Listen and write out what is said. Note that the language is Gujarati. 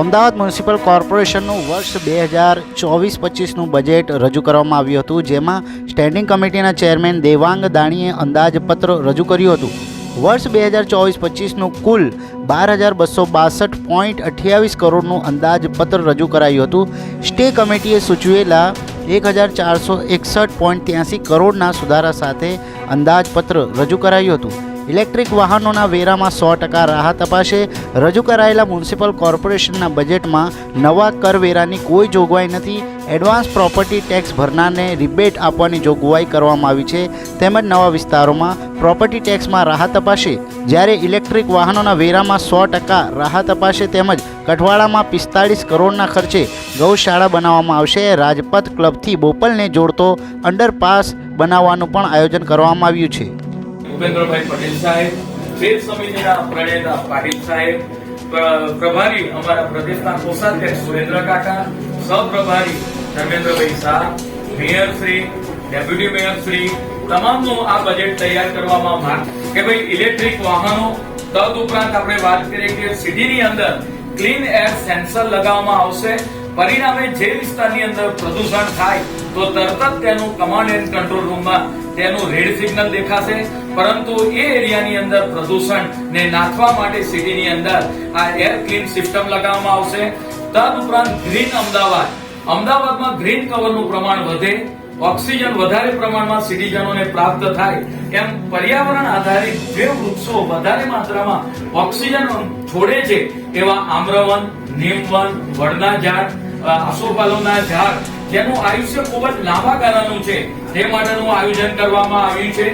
અમદાવાદ મ્યુનિસિપલ કોર્પોરેશનનું વર્ષ બે હજાર ચોવીસ પચીસનું બજેટ રજૂ કરવામાં આવ્યું હતું, જેમાં સ્ટેન્ડિંગ કમિટીના ચેરમેન દેવાંગ દાણીએ અંદાજપત્ર રજૂ કર્યું હતું. વર્ષ બે હજાર ચોવીસ પચીસનું કુલ બાર હજાર બસો બાસઠ પોઈન્ટ અઠ્યાવીસ કરોડનું અંદાજપત્ર રજૂ કરાયું હતું. સ્ટે કમિટીએ સૂચવેલા એક હજાર ચારસો એકસઠ પોઈન્ટ ત્યાંસી કરોડના સુધારા સાથે અંદાજપત્ર રજૂ કરાયું હતું. ઇલેક્ટ્રિક વાહનોના વેરામાં સો ટકા રાહત અપાશે. રજૂ કરાયેલા મ્યુનિસિપલ કોર્પોરેશનના બજેટમાં નવા કરવેરાની કોઈ જોગવાઈ નથી. એડવાન્સ પ્રોપર્ટી ટેક્સ ભરનારને રિબેટ આપવાની જોગવાઈ કરવામાં આવી છે. તેમજ નવા વિસ્તારોમાં પ્રોપર્ટી ટેક્સમાં રાહત અપાશે. જ્યારે ઇલેક્ટ્રિક વાહનોના વેરામાં સો ટકા રાહત અપાશે તેમજ કઠવાડામાં પિસ્તાળીસ કરોડના ખર્ચે ગૌશાળા બનાવવામાં આવશે. રાજપથ ક્લબથી બોપલને જોડતો અંડરપાસ બનાવવાનું પણ આયોજન કરવામાં આવ્યું છે. ભૂપેન્દ્રભાઈ પટેલ સાહેબ વેદ સમિતિના પ્રણેતા પાટીલ સાહેબ પ્રભારી અમારા પ્રદેશના કોષાધ્યક્ષ સુરેન્દ્ર કાકા, સહપ્રભારી Dharmendrabhai Shah, mayor Shri, deputy mayor Shri, તમામનું આ બજેટ તૈયાર કરવામાં કે ભાઈ ઇલેક્ટ્રિક વાહનો, તદ ઉપરાંત આપણે વાત કરીએ કે સિટીની અંદર ક્લીન એર સેન્સર લગાવવામાં આવશે. પરિણામે જે વિસ્તારની અંદર પ્રદૂષણ થાય, તો તરત જ તેનું કમાન્ડ એન્ડ કંટ્રોલ રૂમમાં તેનું રેડ સિગ્નલ દેખાશે. પરંતુ એ એરિયાની અંદર પ્રદૂષણ ને નાથવા માટે સિટીની અંદર આ એર ક્લીન સિસ્ટમ લગાવવામાં આવશે. તદ ઉપરાંત ગ્રીન અમદાવાદ. અમદાવાદમાં ગ્રીન કવરનું પ્રમાણ વધે. ઓક્સિજન વધારે પ્રમાણમાં સિટીજનોને પ્રાપ્ત થાય એમ પર્યાવરણ આધારિત જે વૃક્ષો વધારે માત્રામાં ઓક્સિજન છોડે છે, એવા આમ્રવન, નીમવન, વડના ઝાડ આસોપાલવના ઝાડ, જેનું આયુષ્ય ખૂબ જ લાંબા ગાળાનું છે. તે માટેનું આયોજન કરવામાં આવ્યું છે.